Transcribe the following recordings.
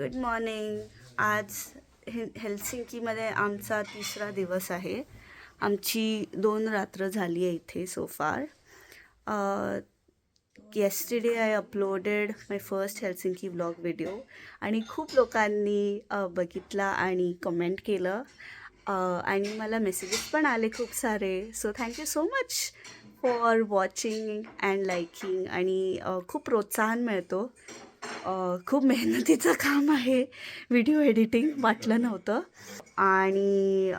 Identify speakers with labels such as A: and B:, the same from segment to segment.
A: Good morning आज हे हेल्सिंकीमध्ये आमचा तिसरा दिवस आहे. आमची दोन रात्र झाली आहे इथे so far yesterday I uploaded my first Helsinki blog video आणि खूप लोकांनी बघितला आणि कमेंट केलं. आणि मला मेसेजेस पण आले खूप सारे. So thank you so much for watching and liking आणि खूप प्रोत्साहन मिळतो. खूप मेहनतीचं काम आहे व्हिडिओ एडिटिंग वाटलं नव्हतं. आणि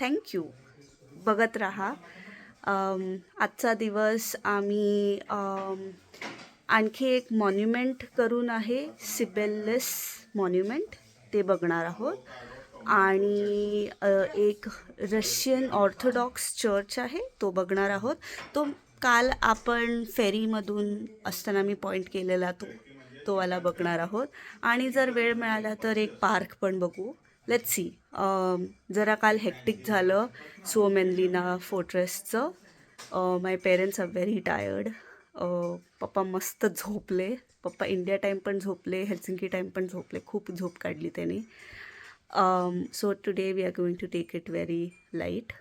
A: थँक्यू बघत राहा. आजचा दिवस आम्ही आणखी एक मॉन्युमेंट करून आहे सिबेल्लिस मॉन्युमेंट ते बघणार आहोत. आणि एक रशियन ऑर्थोडॉक्स चर्च आहे तो बघणार आहोत. तो काल आपण फेरीमधून असताना मी पॉईंट केलेला तो तो वाला बघणार आहोत. आणि जर वेळ मिळाला तर एक पार्क पण बघू. लेट सी जरा काल हेक्टिक झालं so Suomenlinna फोर्ट्रेसचं my parents are very tired पप्पा मस्त झोपले. पप्पा इंडिया टाईम पण झोपले हेल्सिंकी टाईम पण झोपले. खूप झोप काढली त्यांनी. So today we are going to take it very light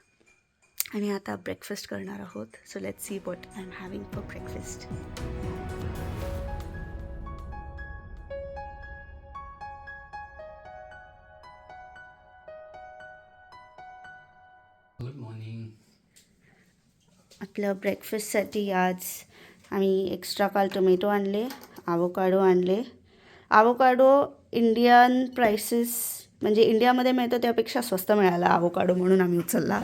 A: आणि आता ब्रेकफास्ट करणार आहोत. So let see what I am having for breakfast
B: good morning
A: आपलं ब्रेकफास्टसाठी आज आम्ही एक्स्ट्रा काल टोमॅटो आणले आवोकाडो आणले. आवोकाडो इंडियन प्राइसेस म्हणजे इंडियामध्ये मिळतो त्यापेक्षा स्वस्त मिळाला आवोकाडो म्हणून आम्ही उचलला.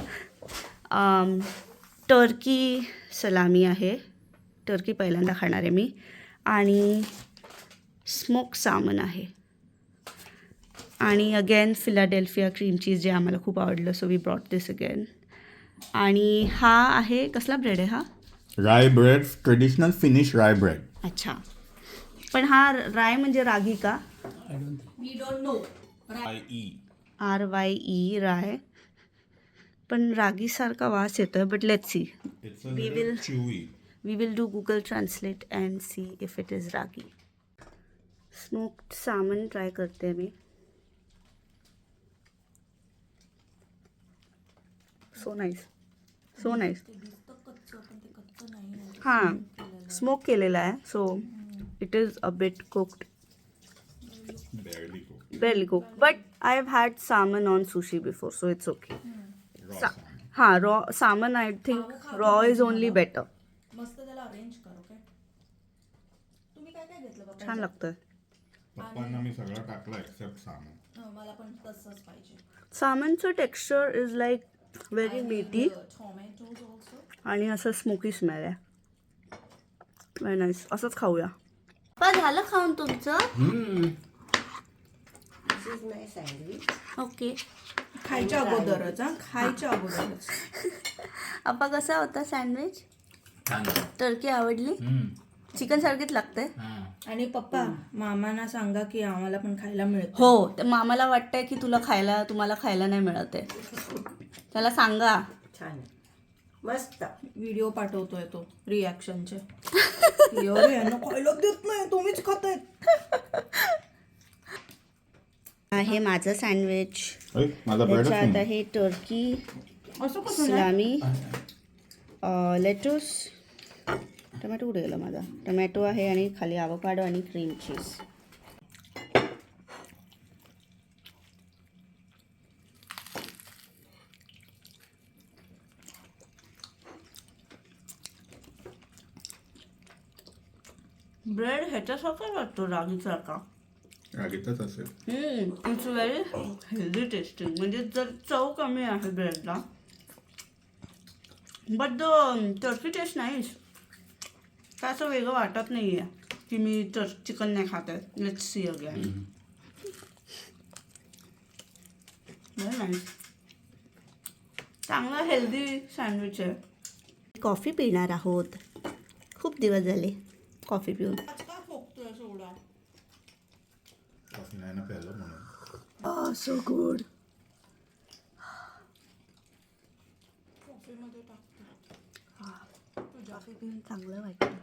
A: टर्की सलामी आहे. टर्की पहिल्यांदा खाणार आहे मी. आणि स्मोक सामन आहे. आणि अगेन फिलाडेल्फिया क्रीम चीज जे आम्हाला खूप आवडलं so we brought this again आणि हा आहे कसला ब्रेड आहे हा?
C: Rye bread traditional Finnish rye bread
A: अच्छा. पण हा राय म्हणजे रागी का? आर वाय ई राय पण रागीसारखा वास येतोय but let see
C: it's
A: We will-
C: chewy.
A: We will do Google translate and see if it is ragi smoked salmon try करते मी सो नाईस सो नाईस हां स्मोक केलेला आहे. So it is a bit cooked
C: Barely cooked.
A: barely cooked. But I've had salmon on sushi before, so it's okay.
C: Raw Salmon.
A: हा raw salmon I think raw is only better.
D: मस्त त्याला arrange कर okay तुम्ही काय काय घेतलं बाबा
A: छान लागतं
C: पप्पांना मी सगळं टाकलं एक्सेप्ट सामान.
D: हं, मला पण तसंच पाहिजे.
A: सामनचं texture is like very
D: tomatoes also
A: आणि असं स्मोकी स्मेल आहे. व्हेरी नाईस असंच खाऊया. पण झालं खाऊन तुमचं? ओके
D: खायच्या अगोदरच हा खायच्या अगोदरच.
A: अप्पा कसा होता सँडविच
B: छान
A: टर्की आवडली?
B: हम्म.
A: चिकन सारखीच लागते?
B: हां.
D: आणि पप्पा मामांना सांगा की आम्हाला पण खायला मिळत.
A: हो तर मामाला वाटतंय की तुला खायला तुम्हाला खायला नाही मिळत. आहे त्याला सांगा.
E: छान मस्त.
D: व्हिडिओ पाठवतोय तो रिॲक्शनचे यांना खायला देत नाही तुम्हीच खातायत.
A: आहे माझं सँडविच. त्याच्यात आहे टर्की? सलामी लेटूस टमॅटो कुठे गेला माझा? टमॅटो आहे आणि खाली आवोकाडो आणि क्रीम चीज ब्रेड ह्याच्यासारखा वाटतो रागीसारखा
C: रागीतच असेल.
A: इट्स व्हेरी हेल्दी टेस्टिंग म्हणजे जर चव कमी आहे ब्रेडला बट द टर्की टेस्ट नाही काय असं वेगळं वाटत नाही आहे की मी तर चिकन नाही खात आहे. लेट्स सी अगेन नाही चांगला हेल्दी सँडविच आहे. कॉफी पिणार आहोत. खूप दिवस झाले कॉफी पिऊन.
D: का खोकतोय सोडा.
C: कॉफी नाही ना प्यायलं म्हणून
A: सो गुड
D: कॉफीमध्ये टाकतो
A: कॉफी पिऊन चांगलं वाटतं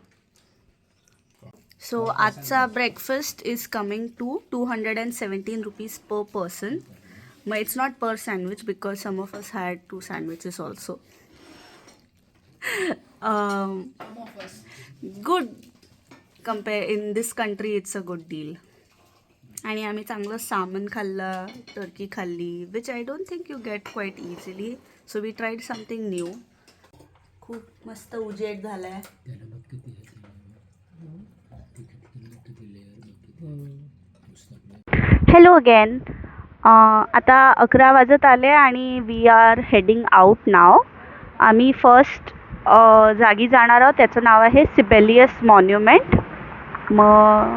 A: सो आजचा breakfast is coming to two hundred and seventeen rupees per person मग it's not per sandwich because some of us had two sandwiches also good compare in this country it's a good deal आणि आम्ही चांगलं salmon खाल्लं turkey खाल्ली which I don't think you get quite easily so we tried something new खूप मस्त उजेड झाला आहे हॅलो अगेन आता अकरा वाजत आले आणि वी आर हेडिंग आउट नाव आम्ही फर्स्ट जागी जाणार आहोत. त्याचं नाव आहे सिबेलियस मॉन्युमेंट. मग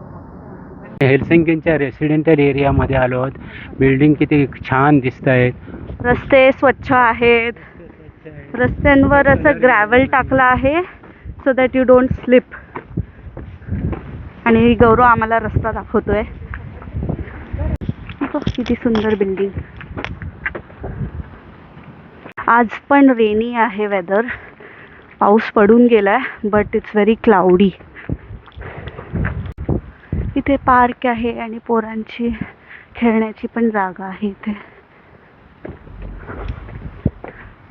B: हेल्सिंकीच्या रेसिडेंटल एरियामध्ये आलो आहोत. बिल्डिंग किती छान दिसत आहेत
A: रस्ते स्वच्छ आहेत. रस्त्यांवर असं ग्रॅव्हल टाकलं आहे so that you don't slip आणि गौरव आम्हाला रस्ता दाखवतोय. किती सुंदर बिल्डिंग आज पण रेनी आहे वेदर पाऊस पडून गेलाय बट इट्स व्हेरी क्लाउडी इथे पार्क आहे आणि पोरांची खेळण्याची पण जागा आहे इथे.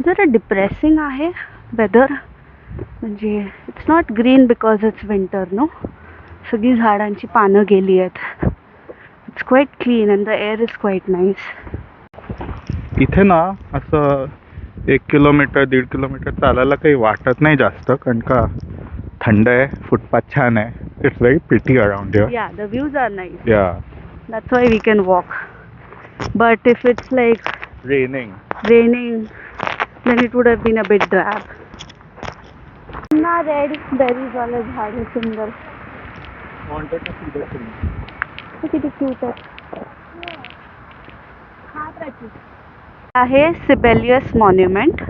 A: जरा डिप्रेसिंग आहे वेदर म्हणजे it's not green because it's winter no सगळी झाडांची पानं गेली आहेत. It's quite clean and the air is quite nice
F: इथे ना असं एक किलोमीटर दीड किलोमीटर चालायला काही वाटत नाही जास्त कारण का थंड आहे फुटपाथ छान आहे. It's very pretty around here
A: yeah the views are nice
F: yeah
A: that's why we can walk but if it's like
F: raining
A: raining, then it would have been a bit drab. ना red berries वालं झाड आहे सुंदर हे किती cute आहे आहे Sibelius monument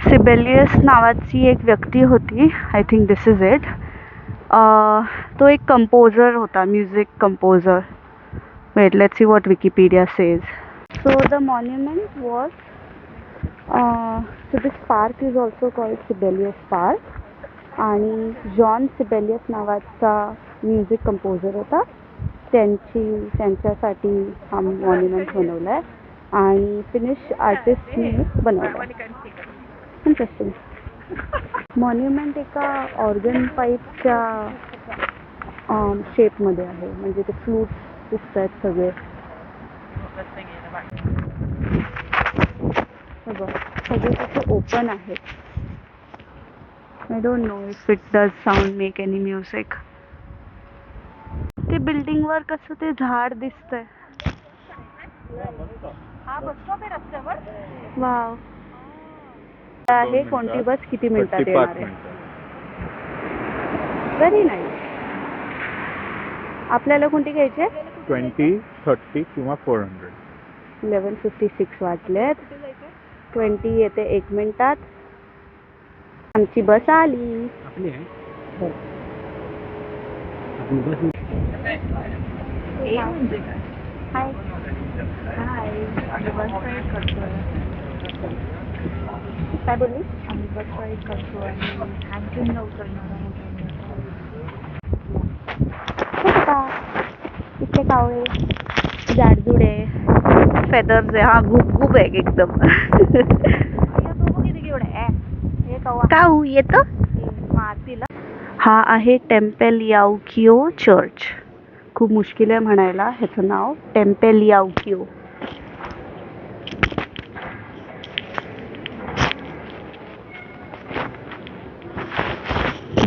A: सिबेलियस नावाची एक व्यक्ती होती. I think this is it तो एक कंपोजर होता music composer wait let see what Wikipedia says so the monument was so this park is also called Sibelius park आणि जॉन सिबेलियस नावाचा म्युझिक कंपोजर होता. त्यांची त्यांच्यासाठी हा मॉन्युमेंट बनवला आहे आणि फिनिश आर्टिस्टने बनवला इंटरेस्टिंग मॉन्युमेंट एका ऑर्गन पाईपच्या शेपमध्ये आहे. म्हणजे ते फ्लूट दिसत आहेत सगळे सगळं सगळे त्याचे ओपन आहेत. I don't know if it does sound make any music ते बिल्डिंगवर कसं ते झाड दिसतंय. वाव आहे कोणती बस किती मिनिटात येणार? आहे व्हेरी नाईस आपल्याला कोणती घ्यायची आहे?
F: ट्वेंटी थर्टी किंवा four hundred.
A: Eleven fifty six वाजलेत. ट्वेंटी येते एक मिनिटात. आमची बस आली.
B: आपली आहे. आपण बस
A: हाय हाय आम्ही बस राईड करतोय काय बोलली? आम्ही बस राईड करतोय आणि हँकिंगला उतरणार आहोत इथे कावळे जाडजुडे फेदर्स आहे. हा गुप गुप आहे एकदम. काऊ येतो? हा आहे टेम्पेल याउकिओ चर्च. खूप मुश्किल आहे म्हणायला ह्याचं नाव. टेम्पेल याउकिओ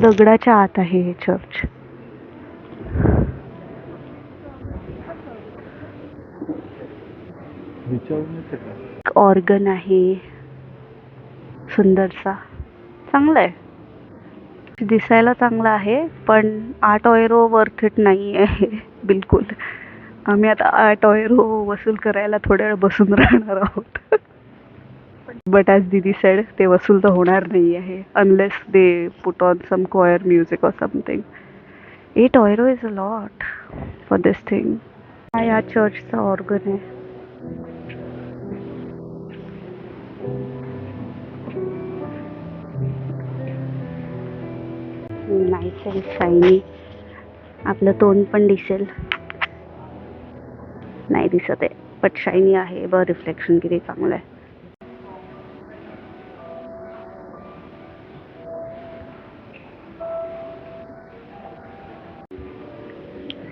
A: दगडाच्या आत आहे हे चर्च ऑर्गन आहे. सुंदरसा. चांगला आहे दिसायला चांगला आहे पण आठ ऑयरो वर्थ इट नाही आहे बिलकुल. आम्ही आता आठ ऑयरो वसूल करायला थोड्या वेळ बसून राहणार आहोत. बट ॲज दिदी सेड ते वसूल तर होणार नाही आहे unless they put on some choir music or something eight euro is a lot for this thing हा या चर्चचा ऑर्गन आहे. नाईस अँड शायनी आपलं तोंड पण दिसेल. नाही दिसत आहे बट शायनी आहे ब रिफ्लेक्शन किती चांगलं आहे.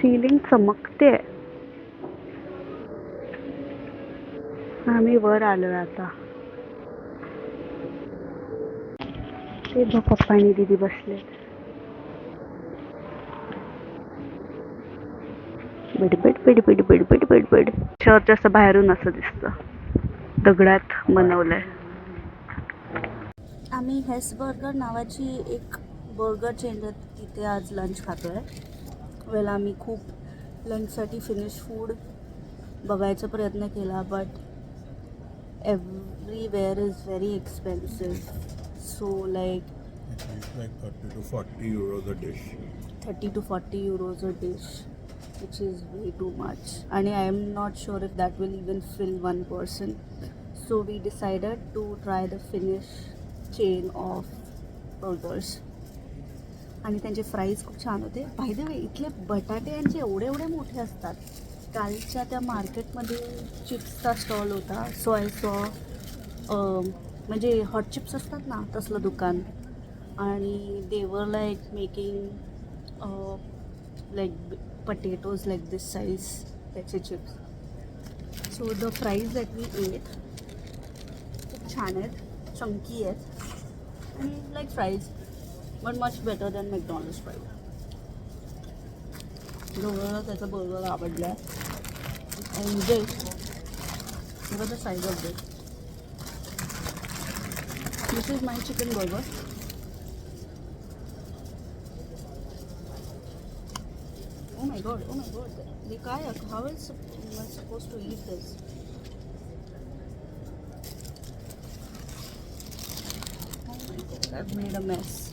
A: सीलिंग चमकते. आम्ही वर आलोय आता. ते बघ पप्पा आणि दीदी बसले. बिडबिड बिडबिड बिडबिड बिडबिड चर्च असं बाहेरून असं दिसतं. दगडात बनवलंय. आम्ही हेस बर्गर नावाची एक बर्गर चेंज आहे तिथे आज लंच खातोय. वेळा मी खूप लंचसाठी फिनिश फूड बघायचा प्रयत्न केला but everywhere is very expensive
C: so like thirty to forty euros a dish
A: which is way too much आणि I am not sure if that will even fill one person so we decided to try the Finnish chain of burgers आणि त्यांचे fries खूप छान होते. पाहिजे the way इथले बटाटे यांचे एवढे एवढे मोठे असतात. कालच्या त्या मार्केटमध्ये चिप्सचा स्टॉल होता. सोय सॉ म्हणजे हॉट चिप्स असतात ना तसलं दुकान. आणि they were like making like potatoes like this size त्याचे chips so the fries that we ate खूप छान आहेत. चंकी आहेत. आणि like fries but much better than McDonald's fries दोघांना त्याचा बर्गर आवडला आहे आणि this the size of this this is my chicken burger Oh my god, oh my god. The kayak, how is am I supposed to eat this? Oh my god, I've made a mess.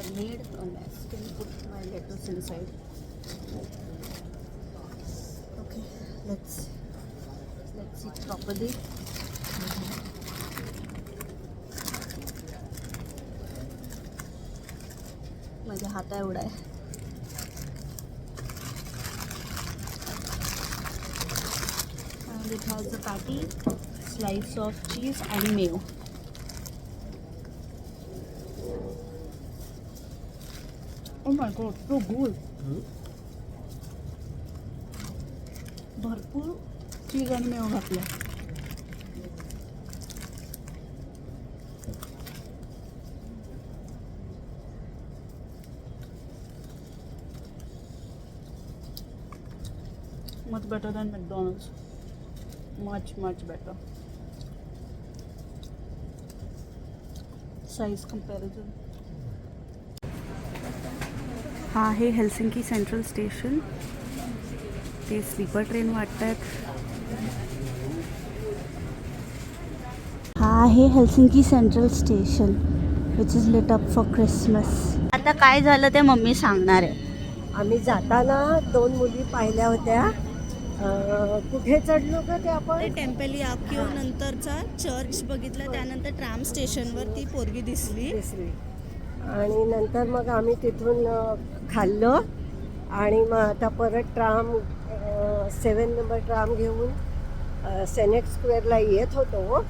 A: I have made a mess. Can you put my lettuce inside? Okay, let's let's eat properly. माझ्या हाता एवढा आहे and it has a patty, slice of cheese and mayo. My god, so good. भरपूर चीज आणि मेव घातलं much better than McDonald's. Much, much better. Size comparison. हा आहे Helsinki central station. ते स्लीपर ट्रेन वाटत आहेत हा आहे Helsinki central station which is lit up for Christmas आता काय झालं ते मम्मी सांगणार आहे.
E: आम्ही जाताना दोन मुली पाहिल्या होत्या. कुठे चढलो का ते आपण?
A: टेम्पल याक्यू नंतरचा चर्च बघितलं त्यानंतर ट्राम स्टेशनवर ती पोरगी दिसली.
E: दिसली. आणि नंतर मग आम्ही तिथून खाल्लं आणि मग आता परत ट्राम सेवन नंबर ट्राम घेऊन सेनेट स्क्वेअरला येत होतो.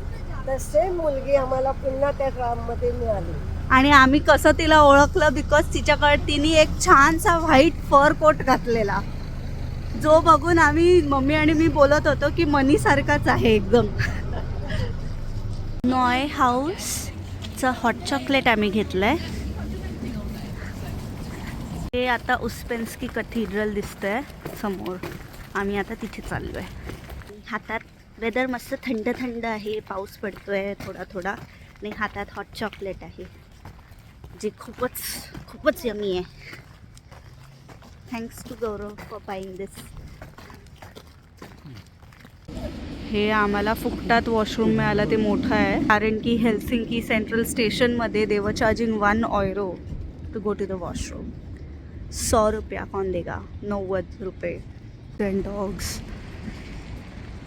E: तर सेम मुलगी आम्हाला पुन्हा त्या ट्राममध्ये मिळाली.
A: आणि आम्ही कसं तिला ओळखलं? बिकॉज तिच्याकडे तिने एक छानसा व्हाईट फर कोट घातलेला. जो बघून आम्ही मम्मी आणि मी बोलत होतो की मनी सारखाच आहे एकदम. नॉय हाऊसचं हॉट चॉकलेट आम्ही घेतलंय. हे आता उस्पेन्स्की कथिड्रल दिसतंय समोर. आम्ही आता तिथे चाललो आहे हातात वेदर मस्त थंड थंड आहे पाऊस पडतोय थोडा थोडा. आणि हातात हॉट चॉकलेट आहे जे खूपच खूपच यमी आहे. Thanks to Gaurav for buying this हे आम्हाला फुकटात वॉशरूम मिळालं ते मोठं आहे. कारण की हेल्सिंकी सेंट्रल स्टेशनमध्ये they charging one euro to go to the washroom सौ रुपया कौन देगा? नव्वद रुपये. टेन डॉग्स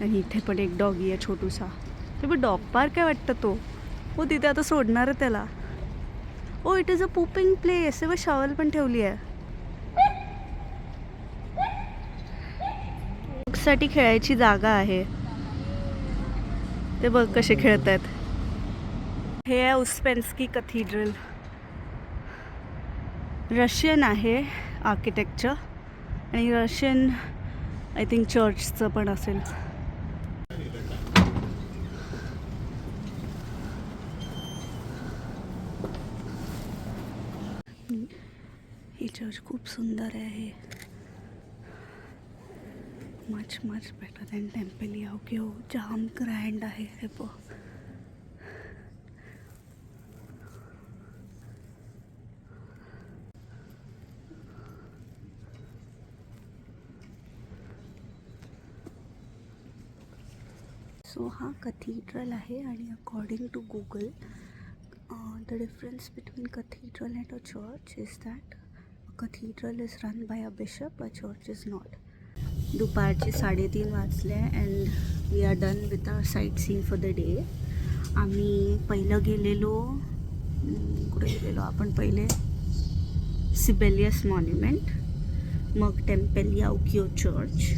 A: आणि इथे पण एक डॉगी आहे छोटूसा. ते पण डॉग पार्क आहे वाटतं तो? हो तिथे आता सोडणार आहे त्याला. ओ it is a pooping place व शॉवल पण ठेवली आहे. साठी खेळायची जागा आहे. ते बघ कसे खेळत आहेत हे आहे उस्पेन्स्की कथीड्रल. रशियन आहे आर्किटेक्चर आणि रशियन आय थिंक चर्चचं पण असेल. ही चर्च खूप सुंदर आहे. Much much better than temple याव घेऊ जाम ग्रँड आहे हे बघ सो हा कथीड्रल आहे आणि according to Google the difference between cathedral and a church is that cathedral is run by a bishop a church is not दुपारचे साडेतीन वाजले and we are done with our sight seen for the day आम्ही पहिलं गेलेलो कुठे गेलेलो? आपण पहिले सिबेलियस मॉन्युमेंट मग टेम्पल याउकिओ चर्च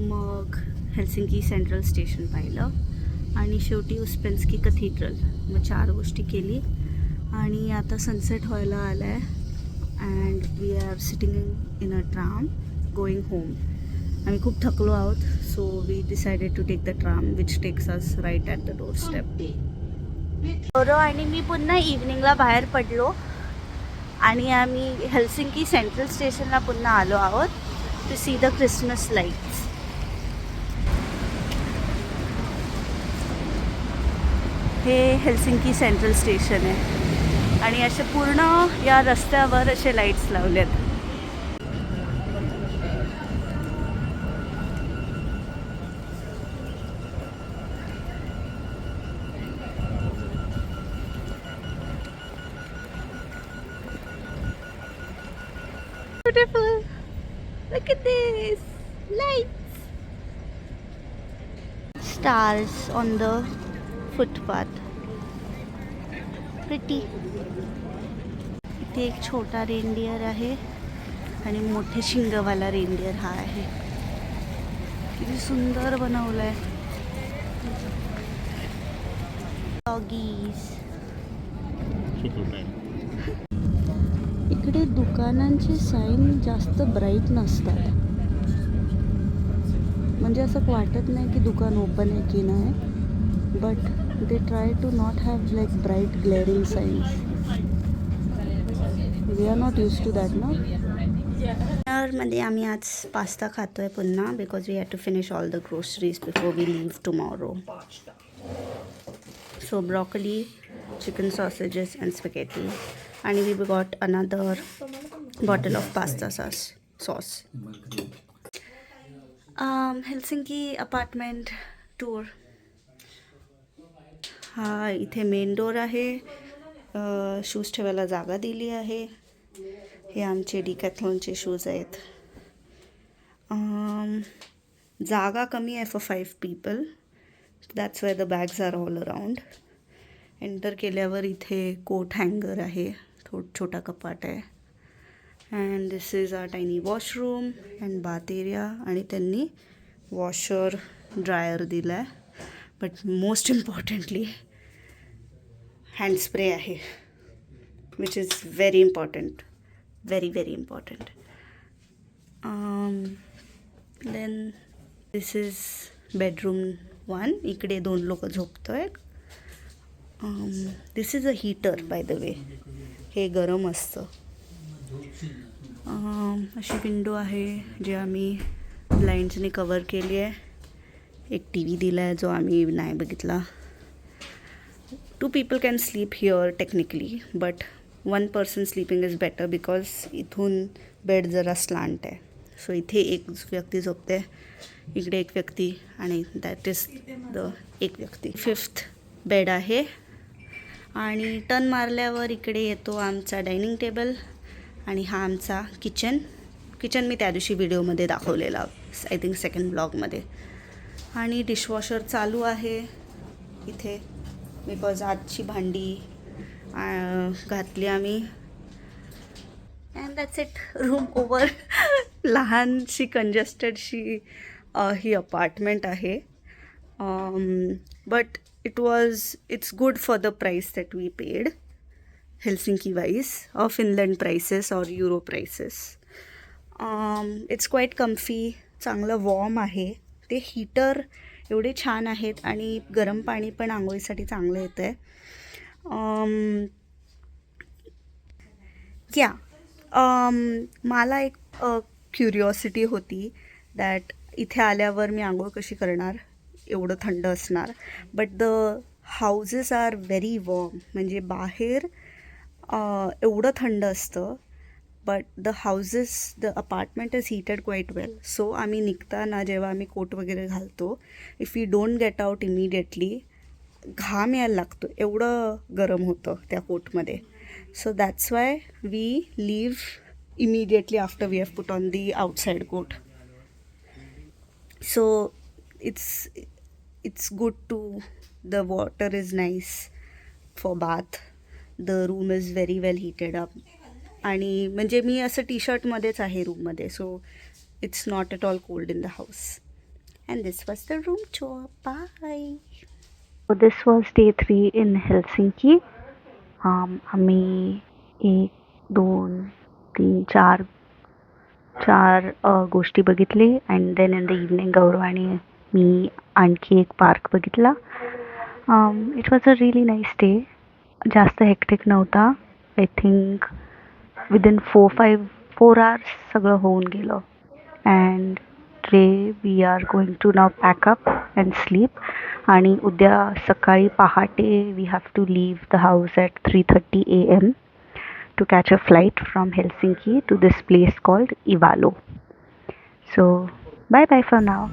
A: मग हेल्सिंकी सेंट्रल स्टेशन पाहिलं. आणि शेवटी उस्पेन्स्की कथीड्रल. मग चार गोष्टी केली. आणि आता सनसेट व्हायला आला आहे and we are sitting in a tram going home आम्ही खूप थकलो आहोत. So we decided to take the tram which takes us right at the doorstep Gaurav आणि मी पुन्हा इव्हनिंगला बाहेर पडलो. आणि आम्ही हेल्सिंकी सेंट्रल स्टेशनला पुन्हा आलो आहोत to see the Christmas lights हे हेल्सिंकी सेंट्रल स्टेशन आहे आणि असे पूर्ण या रस्त्यावर असे लाईट्स लावलेत Beautiful. Look at this. Lights. Stars on the footpath. Pretty इथे एक छोटा रेनडियर आहे आणि मोठे शिंगवाला रेनडियर हा आहे. किती सुंदर बनवलं डॉगीज इकडे दुकानांचे साईन जास्त ब्राईट नसतात. म्हणजे असं वाटत नाही की दुकान ओपन आहे की नाही. But they try to not have like bright glaring signs we are not use to that ना डिनरमध्ये आम्ही आज पास्ता खातो आहे पुन्हा because we have to finish all the groceries before we leave tomorrow so broccoli chicken sausages and spaghetti आणि we got another bottle of pasta sauce sauce Helsinki apartment tour हा इथे मेन डोर आहे. Shoes ठेवायला जागा दिली आहे. हे आमचे डिकॅथलॉनचे शूज आहेत. जागा कमी आहे for five people that's why the bags are all around enter केल्यावर इथे कोट हँगर आहे. थो छोटा कपाट आहे. And this is a tiny washroom and bath area आणि त्यांनी वॉशर ड्रायर दिला आहे but most importantly hand spray आहे which is very important very very important then this is bedroom one इकडे दोन लोक झोपतो आहेत this is a heater by the way हे गरम असतं. Um, अशी विंडो आहे जे आम्ही ब्लाइंड्सने कवर केली आहे. एक टी व्ही दिला आहे जो आम्ही नाही बघितला. Two people can sleep here technically but one person sleeping is better because इथून बेड जरा स्लांट आहे. सो इथे एक व्यक्ती झोपते इकडे एक व्यक्ती आणि दॅट इज द एक व्यक्ती. फिफ्थ बेड आहे आणि टर्न मारल्यावर इकडे येतो आमचा डायनिंग टेबल आणि हा आमचा किचन किचन मी त्या दिवशी व्हिडिओमध्ये दाखवलेला आय थिंक सेकंड ब्लॉगमध्ये आणि डिशवॉशर चालू आहे. इथे बिकॉज आजची भांडी घातली आम्ही. And that's it room over लहानशी कंजेस्टेडशी ही अपार्टमेंट आहे. But it was it's good for the price that we paid Helsinki wise or Finland prices or euro prices it's quite comfy चांगलं वॉर्म आहे. ते हीटर एवढे छान आहेत आणि गरम पाणी पण आंघोळीसाठी चांगलं येतं आहे या. मला एक क्युरिओसिटी होती दॅट इथे आल्यावर मी आंघोळ कशी करणार? एवढं थंड असणार. But the houses are very warm म्हणजे बाहेर एवढं थंड असतं but the houses the apartment is heated quite well so आम्ही निघताना जेव्हा आम्ही कोट वगैरे घालतो if you don't get out immediately घाम यायला लागतो. एवढं गरम होतं त्या कोटमध्ये. So that's why we leave immediately after we have put on the outside coat so it's it's good to the water is nice for bath the room is very well heated up आणि म्हणजे मी असं T शर्टमध्येच आहे रूममध्ये so it's not at all cold in the house and this was the room show bye this was day three in Helsinki आम्ही एक दोन तीन चार चार गोष्टी बघितले. And then in the evening गौरवाने मी आणखी एक पार्क बघितला. It was a really nice day जास्त हेक्टिक नव्हता. I think within four five four hours सगळं होऊन गेलं and today we are going to now pack up and sleep आणि उद्या सकाळी पहाटे we have to leave the house at three thirty A M to catch a flight from Helsinki to this place called Ivalo. So, bye bye for now.